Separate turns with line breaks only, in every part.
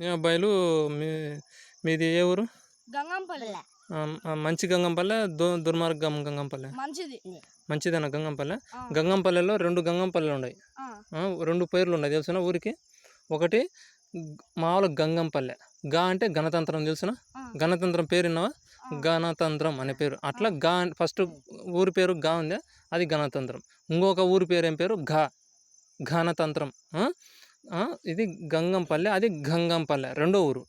ఏ అబ్బాయిలు మీ మీది ఏ ఊరు?
గంగంపల్లి.
మంచి గంగంపల్లె దు దుర్మార్గం గంగంపల్లె?
మంచిది.
మంచిదేనా గంగంపల్లె? గంగంపల్లెలో రెండు గంగంపల్లెలు ఉన్నాయి రెండు పేర్లు ఉన్నాయి తెలుసునా ఊరికి? ఒకటి మామూలు గంగంపల్లె. గా అంటే గణతంత్రం తెలుసునా? గణతంత్రం పేరు విన్నావా. గణతంత్రం అనే పేరు. అట్లా గా ఫస్ట్ ఊరి పేరు గా ఉందే? అది గణతంత్రం ఇంకొక ఊరి పేరు ఏం పేరు? ఘా. ఘనతంత్రం. ఇది గంగంపల్లె అది గంగంపల్లె రెండో ఊరు.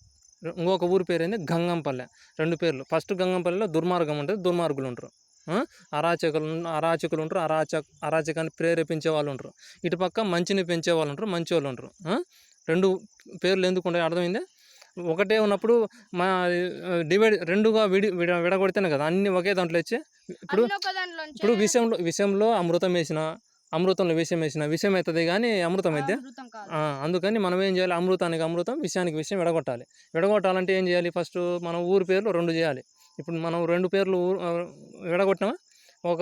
ఇంకొక ఊరి పేరు ఏంది గంగంపల్లె. రెండు పేర్లు. ఫస్ట్ గంగంపల్లెలో దుర్మార్గం ఉంటుంది దుర్మార్గులు ఉంటారు? అరాచకులు అరాచకులు ఉంటారు అరాచక అరాచకాన్ని ప్రేరేపించే వాళ్ళు ఉంటారు. ఇటు పక్క మంచిని పెంచే వాళ్ళు ఉంటారు మంచి వాళ్ళు ఉంటారు? రెండు పేర్లు ఎందుకు ఉంటాయి అర్థమైందే? ఒకటే ఉన్నప్పుడు మా డివైడ్ రెండుగా విడి విడ విడగొడితేనే కదా అన్ని ఒకే దాంట్లో వచ్చి ఇప్పుడు ఇప్పుడు విషయంలో విషయంలో అమృతం వేసిన అమృతంలో విషయం వేసిన విషయం అవుతుంది కానీ అమృతం అయితే అందుకని మనం ఏం చేయాలి? అమృతానికి అమృతం విషయానికి విషయం విడగొట్టాలి. విడగొట్టాలంటే ఏం చేయాలి? ఫస్ట్ మనం ఊరి పేర్లు రెండు చేయాలి. ఇప్పుడు మనం రెండు పేర్లు ఊరు విడగొట్టామా ఒక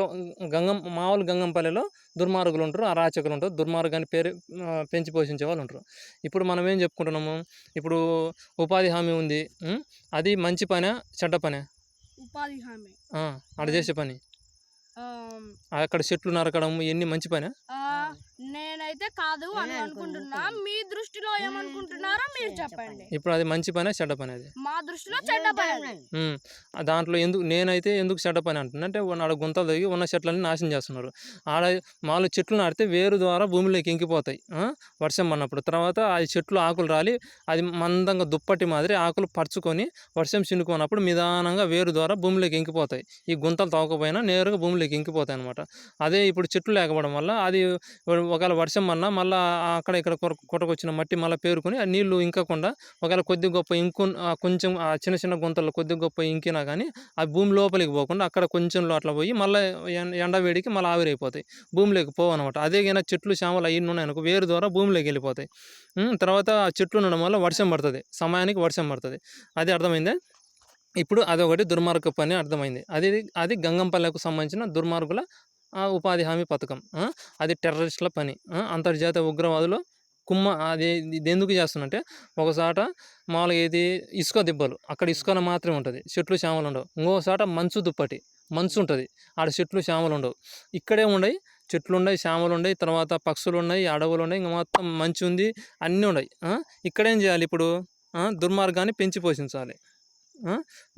గంగం మామూలు గంగంపల్లిలో దుర్మార్గులు ఉంటారు అరాచకులు ఉంటారు. దుర్మార్గాన్ని పేరు పెంచి పోషించే వాళ్ళు ఉంటారు. ఇప్పుడు మనం ఏం చెప్పుకుంటున్నాము? ఇప్పుడు ఉపాధి హామీ ఉంది? అది మంచి పనే చెడ్డ పనే?
ఉపాధి హామీ.
ఆడ చేసే పని. అక్కడ చెట్లు నరకడం ఇవన్నీ మంచి పనే?
నేనైతే కాదు అని అనుకుంటున్నా. మీ దృష్టిలో ఏమనుకుంటున్నారో మీరు చెప్పండి.
ఇప్పుడు అది మంచి పనే చెడ్డ పని అది?
మా దృష్టిలో చెడ్డ పని
దాంట్లో ఎందుకు నేనైతే ఎందుకు చెడ్డ పని అంటున్నా? అంటే ఆడ గుంతలు దిగి ఉన్న చెట్లన్నీ నాశనం చేస్తున్నారు. ఆడ మామూలు చెట్లు నాటితే వేరు ద్వారా భూమిలోకి ఇంకిపోతాయి. ఆ? వర్షం పడినప్పుడు. తర్వాత ఆ చెట్లు ఆకులు రాలి అది మందంగా దుప్పటి మాదిరి ఆకులు పరుచుకొని వర్షం చినుకున్నప్పుడు నిదానంగా వేరు ద్వారా భూమిలోకి ఇంకిపోతాయి. ఈ గుంతలు తవ్వకపోయినా నేరుగా భూమిలోకి ఇంకిపోతాయి అనమాట అదే ఇప్పుడు చెట్లు లేకపోవడం వల్ల అది ఒకవేళ వర్షం అన్నా మళ్ళీ అక్కడ ఇక్కడ కొట్టకొచ్చిన మట్టి మళ్ళీ పేరుకొని ఆ నీళ్ళు ఇంకకుండా ఒకవేళ కొద్ది గొప్ప ఇంకు కొంచెం ఆ చిన్న చిన్న గుంతల్లో కొద్ది గొప్ప ఇంకినా కానీ ఆ భూమి లోపలికి పోకుండా అక్కడ కొంచెంలో అట్లా పోయి మళ్ళీ ఎండ వేడికి మళ్ళీ ఆవిరైపోతాయి. భూమిలోకి పోవు అనమాట అదే కానీ చెట్లు చేమలు అయ్యి ఉన్నాయనుకో వేరు ద్వారా భూమిలోకి వెళ్ళిపోతాయి. తర్వాత ఆ చెట్లు ఉండడం వల్ల వర్షం పడుతుంది. సమయానికి వర్షం పడుతుంది. అది అర్థమైందే? ఇప్పుడు అదొకటి దుర్మార్గ పని అర్థమైంది. అది అది గంగంపల్లెకు సంబంధించిన దుర్మార్గుల ఉపాధి హామీ పథకం. అది టెర్రరిస్టుల పని. అంతర్జాతీయ ఉగ్రవాదులు కుమ్మ అది ఇది ఎందుకు చేస్తున్నంటే ఒకసాట మామూలుగా ఇది ఇసుక దిబ్బలు. అక్కడ ఇసుకలో మాత్రమే ఉంటుంది. చెట్లు చేమలు ఉండవు. ఇంకోసాట మంచు దుప్పటి. మంచు ఉంటుంది. ఆడ చెట్లు చేమలు ఉండవు. ఇక్కడే ఉండయి. చెట్లు ఉన్నాయి చేమలు ఉన్నాయి తర్వాత పక్షులు ఉన్నాయి అడవులు ఉన్నాయి ఇంకా మొత్తం మంచి ఉంది. అన్నీ ఉన్నాయి ఇక్కడేం చేయాలి ఇప్పుడు? దుర్మార్గాన్ని పెంచి పోషించాలి.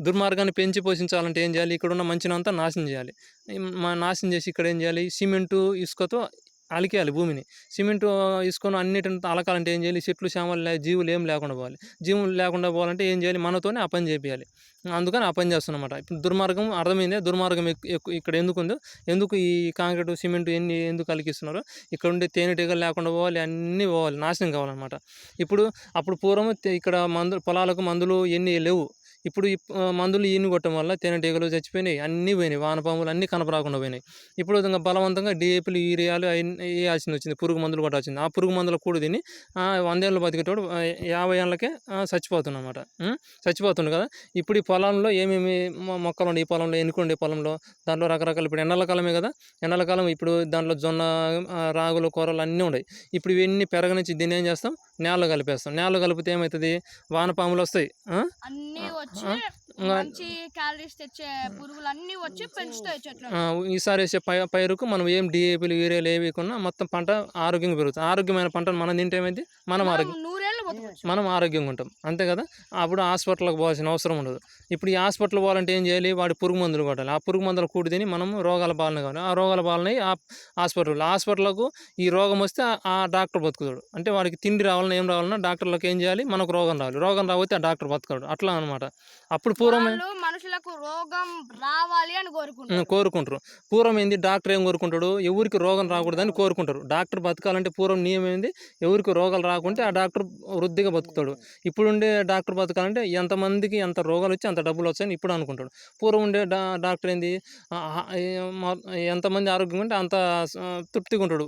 దుర్మార్గాన్ని పెంచి పోషించాలంటే ఏం చేయాలి? ఇక్కడ ఉన్న మంచినంతా నాశనం చేయాలి. మా నాశనం చేసి ఇక్కడ ఏం చేయాలి? సిమెంటు ఇసుకతో అలికేయాలి భూమిని. సిమెంటు ఇసుకను అన్నిటిని అలకాలంటే ఏం చేయాలి? చెట్లు శామలు లే- జీవులు ఏం లేకుండా పోవాలి. జీవులు లేకుండా పోవాలంటే ఏం చేయాలి? మనతోనే ఆ పని చేయాలి అందుకని ఆ పని చేస్తున్నమాట ఇప్పుడు దుర్మార్గం అర్థమైందే? దుర్మార్గం ఎక్కు- ఇక్కడ ఎందుకు ఉందో ఎందుకు ఈ కాంక్రీట్ సిమెంట్ ఎన్ని ఎందుకు అలికిస్తున్నారో? ఇక్కడ ఉండే తేనెటీగలు లేకుండా పోవాలి అన్నీ పోవాలి. నాశనం కావాలన్నమాట. ఇప్పుడు అప్పుడు పూర్వం ఇక్కడ మందు పొలాలకు మందులు ఎన్ని లేవు. ఇప్పుడు మందులు ఈయన్ని కొట్టడం వల్ల తేనెటీగలు చచ్చిపోయినాయి అన్నీ పోయినాయి వానపాములు అన్నీ కనపరాకుండా పోయినాయి. ఇప్పుడు ఇంకా బలవంతంగా డిఏపీలు యూరియాలు వేయాల్సింది వచ్చింది పురుగు మందులు కొట్టాల్సింది. ఆ పురుగు మందులు కూడా తిని వందేళ్ళు బతికేటోడు యాభై ఏళ్ళకే చచ్చిపోతున్నమాట చచ్చిపోతుండు కదా. ఇప్పుడు ఈ పొలంలో ఏమేమి మొక్కలు ఉండే ఈ పొలంలో ఎన్నుకుండే పొలంలో దాంట్లో రకరకాల ఇప్పుడు ఎండల కాలమే కదా. ఎండల కాలం ఇప్పుడు దాంట్లో జొన్న రాగులు కూరలు అన్నీ ఉన్నాయి ఇప్పుడు ఇవన్నీ పెరగనిచ్చి దీన్ని ఏం చేస్తాం? నేలలో కలిపేస్తాం. నేలలో కలిపితే ఏమవుతుంది? వానపాములు వస్తాయి.
వచ్చి మంచి క్యాలరీస్ తెచ్చే పురుగులు అన్ని వచ్చి పెంచుతాయి చెట్లు
ఈసారి వేసే పై పైరుకు మనం ఏం డిఏపీలు యూరియాలు ఏవి వేయకున్నా మొత్తం పంట ఆరోగ్యంగా పెరుగుతుంది. ఆరోగ్యమైన పంటను మనం తింటే ఏమైంది? మనం ఆరోగ్యం
బతకొచ్చు
మనం ఆరోగ్యంగా ఉంటాం. అంతే కదా? అప్పుడు హాస్పిటల్కి పోవాల్సిన అవసరం ఉండదు. ఇప్పుడు ఈ హాస్పిటల్ పోవాలంటే ఏం చేయాలి? వాడి పురుగు మందులు కొట్టాలి ఆ పురుగు మందులు కూడి తిని మనం రోగాల పాలన కావాలి. ఆ రోగాల పాలన ఆ హాస్పిటల్ హాస్పిటల్కు ఈ రోగం వస్తే ఆ- డాక్టర్ బతుకుతాడు. అంటే వాడికి తిండి రావాలన్నా ఏం రావాలన్నా డాక్టర్లకు ఏం చేయాలి? మనకు రోగం రావాలి. రోగం రాకపోతే ఆ డాక్టర్ బతకడు. అట్లా అనమాట అప్పుడు పూర్వం
వాళ్ళు మనుషులకు రోగం రావాలి అని కోరుకుంటారు.
కోరుకుంటారు. పూర్వం ఏంది? డాక్టర్ ఏం కోరుకుంటాడు? ఎవరికి రోగం రాకూడదని కోరుకుంటారు. డాక్టర్ బతకాలంటే పూర్వం నియమం ఏంది? ఎవరికి రోగాలు రాకుంటే ఆ డాక్టర్ వృద్ధిగా బతుకుతాడు. ఇప్పుడు ఉండే డాక్టర్ బతకాలంటే ఎంతమందికి ఎంత రోగాలు వచ్చి అంత డబ్బులు వచ్చాయని ఇప్పుడు అనుకుంటాడు. పూర్వం ఉండే డాక్టర్ ఏంది? ఎంతమంది ఆరోగ్యంగా ఉంటే అంత తృప్తిగా ఉంటాడు.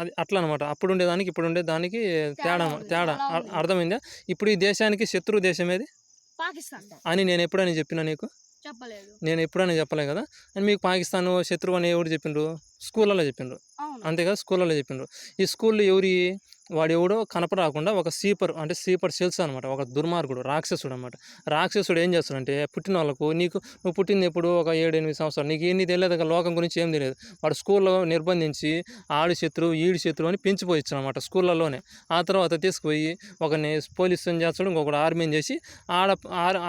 అది అట్లా అనమాట అప్పుడు ఉండేదానికి ఇప్పుడు ఉండే దానికి తేడా తేడా. అర్థమైందా? ఇప్పుడు ఈ దేశానికి శత్రు దేశం ఏది?
పాకిస్తాన్
అని నేను ఎప్పుడైనా చెప్పినా నీకు?
చెప్పలేదు.
నేను ఎప్పుడైనా చెప్పలే కదా? అని మీకు పాకిస్తాన్ శత్రువు అని ఎవరు చెప్పిండ్రు? స్కూళ్ళలో చెప్పిండ్రు.
అవును.
అంతే కదా స్కూళ్ళలో చెప్పిండ్రు. ఈ స్కూల్లో ఎవరి? వాడు ఎవడో కనపరాకుండా ఒక సీపర్ అంటే సీపర్ సెల్స్ అనమాట. ఒక దుర్మార్గుడు రాక్షసుడు అనమాట. రాక్షసుడు ఏం చేస్తాడంటే పుట్టిన వాళ్ళకు నీకు నువ్వు పుట్టింది ఎప్పుడు? ఒక ఏడు ఎనిమిది సంవత్సరాలు. నీకు ఎన్ని తెలియదు లోకం గురించి ఏం తెలియదు. వాడు స్కూల్లో నిర్బంధించి ఆడి శత్రువు ఈడి శత్రువు అని పెంచిపోయచ్చు అనమాట స్కూళ్ళలోనే. ఆ తర్వాత తీసుకుపోయి ఒకరిని పోలీసుని చేస్తాడు? ఇంకొకటి ఆర్మీని చేసి ఆడ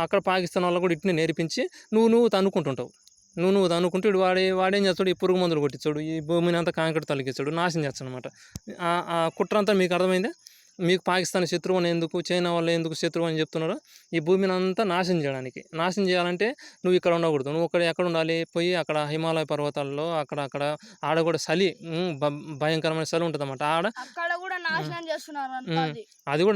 అక్కడ పాకిస్తాన్ వాళ్ళు కూడా ఇట్నే నేర్పించి నువ్వు నువ్వు తనుకుంటుంటావు నువ్వు నువ్వు తనుకుంటూ ఇటు వాడే వాడేం చేస్తాడు? ఈ పురుగు మందులు కొట్టించాడు ఈ భూమిని అంతా కాంక్రీట్ తొలగించాడు నాశనం చేస్తాడు అనమాట ఆ కుట్ర అంతా మీకు అర్థమైందా? మీకు పాకిస్తాన్ శత్రువు అని ఎందుకు చైనా వాళ్ళు ఎందుకు శత్రువు అని చెప్తున్నారు ఈ భూమిని అంతా నాశనం చేయడానికి. నాశనం చేయాలంటే నువ్వు ఇక్కడ ఉండకూడదు. నువ్వు ఇక్కడ ఎక్కడ ఉండాలి? పోయి అక్కడ హిమాలయ పర్వతాల్లో అక్కడ అక్కడ ఆడ కూడా చలి భయంకరమైన చలి ఉంటుంది అన్నమాట ఆడ అది కూడా